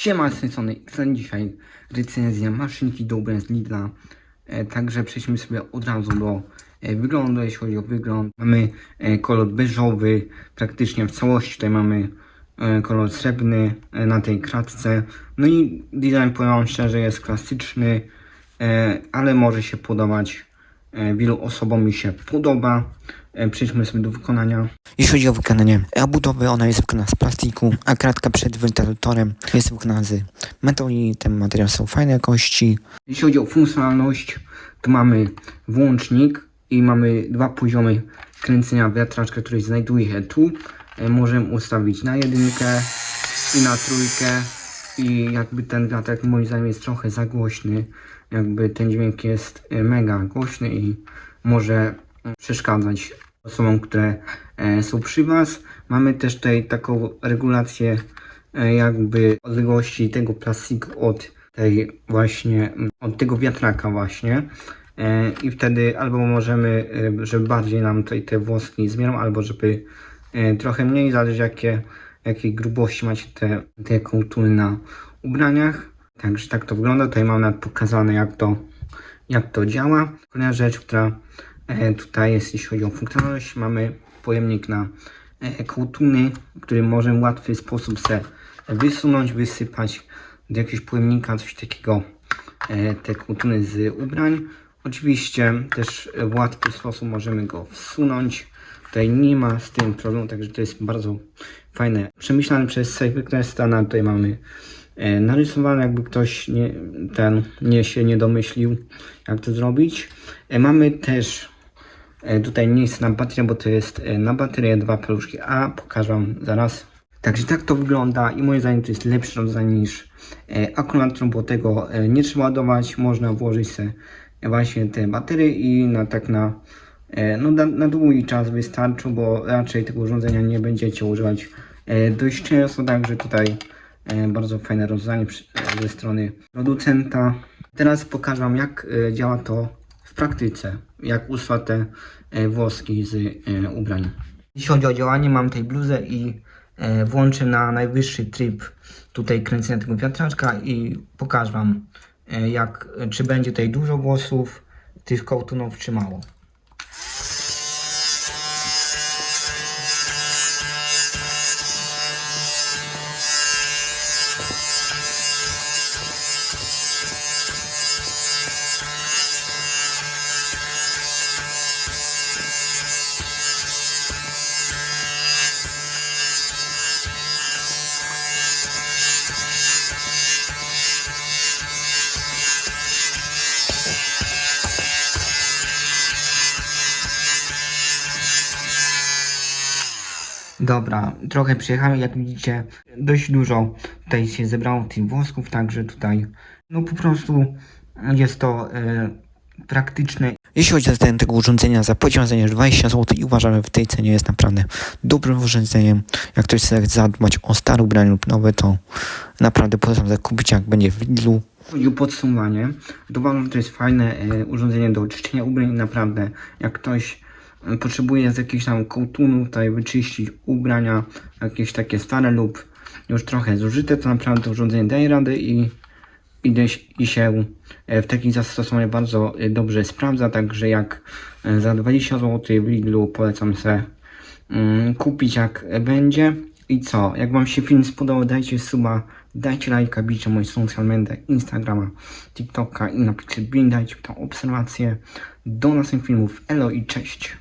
Siema, z tej. Dzisiaj recenzja maszynki do z Lidla. E, także przejdźmy sobie od razu do e, wyglądu, jeśli chodzi o wygląd. Mamy e, kolor beżowy praktycznie w całości. Tutaj mamy e, kolor srebrny e, na tej kratce. No i design, powiem szczerze, jest klasyczny, e, ale może się podobać wielu osobom. Mi się podoba. E, przejdźmy sobie do wykonania. Jeśli chodzi o wykonanie budowy, ona jest wykonana z plastiku, a kratka przed wentylatorem jest wykonana z metalu i ten materiał są fajnej jakości. Jeśli chodzi o funkcjonalność, to mamy włącznik i mamy dwa poziomy kręcenia wiatraczka, który znajduje się tu. E, Możemy ustawić na jedynkę i na trójkę i jakby ten wiatrak moim zdaniem jest trochę za głośny. Jakby ten dźwięk jest e, mega głośny i może e, przeszkadzać osobom, które e, są przy Was. Mamy też tutaj taką regulację e, jakby odległości tego plastiku od tej właśnie, mm, od tego wiatraka właśnie. I wtedy albo możemy, żeby bardziej nam tutaj te włoski zmienią, albo żeby trochę mniej, zależy jakie, jakiej grubości macie te, te kołtuny na ubraniach. Także tak to wygląda. Tutaj mam nawet pokazane jak to, jak to działa. Kolejna rzecz, która e, tutaj jest, jeśli chodzi o funkcjonalność, mamy pojemnik na e, kołtuny, który możemy w łatwy sposób se wysunąć, wysypać do jakiegoś pojemnika, coś takiego, e, te kołtuny z ubrań. Oczywiście też w łatwy sposób możemy go wsunąć. Tutaj nie ma z tym problemu, także to jest bardzo fajne. Przemyślane przez Cyberquesta, na tutaj mamy e, narysowane, jakby ktoś nie, ten nie się nie domyślił, jak to zrobić. E, mamy też e, tutaj miejsce na baterię, bo to jest na baterię dwa paluszki, a pokażę wam zaraz. Także tak to wygląda i moim zdaniem to jest lepsze rozwiązanie niż akumulator, bo tego nie trzeba ładować, można włożyć sobie właśnie te baterie i na tak na, no, na, na długi czas wystarczy, bo raczej tego urządzenia nie będziecie używać e, dość często, także tutaj e, bardzo fajne rozwiązanie ze strony producenta. Teraz pokażę wam jak e, działa to w praktyce, jak usuwa te e, włoski z e, ubrań. Jeśli chodzi o działanie, mam tutaj bluzę i e, włączę na najwyższy tryb tutaj kręcenia tego wiatraczka i pokażę wam e, jak, czy będzie tutaj dużo włosów, tych kołtunów czy mało. Dobra, trochę przyjechałem, jak widzicie, dość dużo tutaj się zebrało tych włosków, także tutaj, no po prostu jest to e, praktyczne. Jeśli chodzi o cen tego urządzenia, za pociągnięcie 20 zł i uważam, że w tej cenie jest naprawdę dobrym urządzeniem. Jak ktoś chce zadbać o stare ubranie lub nowe, to naprawdę polecam zakupić, jak będzie w Lidlu. Chodzi o podsumowanie. Uważam, że to jest fajne e, urządzenie do czyszczenia ubrań. Naprawdę, jak ktoś potrzebuje z jakichś tam kołtunów tutaj wyczyścić ubrania, jakieś takie stare lub już trochę zużyte, to naprawdę to urządzenie daje radę i, i, i się e, w takich zastosowaniach bardzo e, dobrze sprawdza. Także jak e, za 20 zł w Lidlu polecam se mm, kupić jak będzie. I co? Jak Wam się film spodobał, dajcie suba, dajcie lajka, bijcie moje social media, Instagrama, TikToka i napiszcie, dajcie tam obserwacje. Do następnych filmów. Elo i cześć!